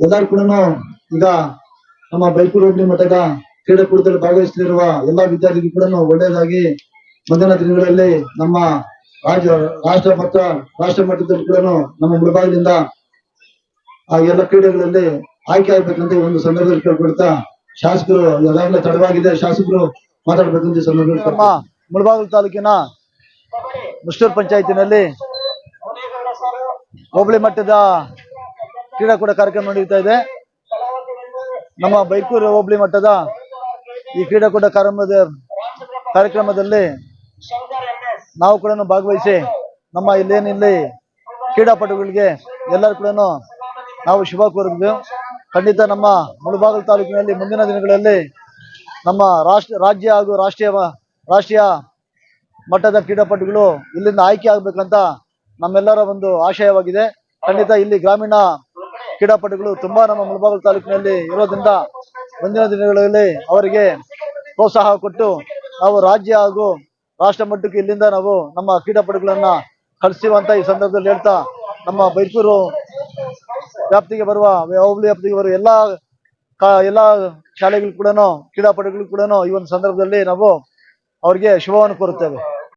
ಎಲ್ಲರೂ ಕೂಡ ಈಗ ನಮ್ಮ ಬೈಕೂರು ಹೋಬಳಿ ಮಠದ ಕ್ರೀಡಾಕೂಟದಲ್ಲಿ ಭಾಗವಹಿಸಲಿರುವ ಎಲ್ಲಾ ವಿದ್ಯಾರ್ಥಿಗಳು ಕೂಡ ಒಳ್ಳೆಯದಾಗಿ ಮುಂದಿನ ದಿನಗಳಲ್ಲಿ ನಮ್ಮ ರಾಜ್ಯ, ರಾಷ್ಟ್ರ ಮಟ್ಟ, ರಾಷ್ಟ್ರ ಮಟ್ಟದಲ್ಲಿ ಕೂಡ ನಮ್ಮ ಮುಳಬಾಗಿಲಿಂದ ಆ ಎಲ್ಲ ಕ್ರೀಡೆಗಳಲ್ಲಿ ಆಯ್ಕೆ ಆಗ್ಬೇಕಂತ ಒಂದು ಸಂದರ್ಭದಲ್ಲಿ ಕೇಳ್ಕೊಳ್ತಾ ಶಾಸಕರು ಎಲ್ಲಾಗಲೇ ತಡವಾಗಿದೆ. ಶಾಸಕರು ಮಾತಾಡ್ಬೇಕಂತ ಸಂದರ್ಭದಲ್ಲಿ ನಮ್ಮ ಮುಳಬಾಗಿಲು ತಾಲೂಕಿನ ಮುಷ್ಟೂರು ಪಂಚಾಯತಿನಲ್ಲಿ ಹೋಬಳಿ ಮಟ್ಟದ ಕ್ರೀಡಾಕೂಟ ಕಾರ್ಯಕ್ರಮ ನಡೆಯುತ್ತಾ ಇದೆ. ನಮ್ಮ ಬೈಕೂರು ಹೋಬಳಿ ಮಟ್ಟದ ಈ ಕ್ರೀಡಾಕೂಟ ಕಾರ್ಯಕ್ರಮದ ಕಾರ್ಯಕ್ರಮದಲ್ಲಿ ನಾವು ಕೂಡ ಭಾಗವಹಿಸಿ ನಮ್ಮ ಇಲ್ಲೇನಿಲ್ಲಿ ಕ್ರೀಡಾಪಟುಗಳಿಗೆ ಎಲ್ಲರೂ ಕೂಡ ನಾವು ಶುಭ ಕೋರಿದ್ವಿ ಖಂಡಿತ ನಮ್ಮ ಮುಳಬಾಗಲು ತಾಲೂಕಿನಲ್ಲಿ ಮುಂದಿನ ದಿನಗಳಲ್ಲಿ ನಮ್ಮ ರಾಷ್ಟ್ರ, ರಾಜ್ಯ ಹಾಗೂ ರಾಷ್ಟ್ರೀಯ ರಾಷ್ಟ್ರೀಯ ಮಟ್ಟದ ಕ್ರೀಡಾಪಟುಗಳು ಇಲ್ಲಿಂದ ಆಯ್ಕೆ ಆಗ್ಬೇಕಂತ ನಮ್ಮೆಲ್ಲರ ಒಂದು ಆಶಯವಾಗಿದೆ. ಖಂಡಿತ ಇಲ್ಲಿ ಗ್ರಾಮೀಣ ಕ್ರೀಡಾಪಟುಗಳು ತುಂಬಾ ನಮ್ಮ ಮುಳಬಾಗಲು ತಾಲೂಕಿನಲ್ಲಿ ಇರೋದ್ರಿಂದ ಮುಂದಿನ ದಿನಗಳಲ್ಲಿ ಅವರಿಗೆ ಪ್ರೋತ್ಸಾಹ ಕೊಟ್ಟು ನಾವು ರಾಜ್ಯ ಹಾಗೂ ರಾಷ್ಟ್ರ ಮಟ್ಟಕ್ಕೆ ಇಲ್ಲಿಂದ ನಾವು ನಮ್ಮ ಕ್ರೀಡಾಪಟುಗಳನ್ನ ಕಳಿಸ್ತೀವಂತ ಈ ಸಂದರ್ಭದಲ್ಲಿ ಹೇಳ್ತಾ ನಮ್ಮ ಮೈಸೂರು ವ್ಯಾಪ್ತಿಗೆ ಬರುವ ಹೋಬಳಿ ವ್ಯಾಪ್ತಿಗೆ ಬರುವ ಎಲ್ಲಾ ಎಲ್ಲಾ ಶಾಲೆಗಳು ಕೂಡ ಕ್ರೀಡಾಪಟುಗಳು ಕೂಡ ಈ ಒಂದು ಸಂದರ್ಭದಲ್ಲಿ ನಾವು ಅವರಿಗೆ ಶುಭವನ್ನು ಕೋರುತ್ತೇವೆ.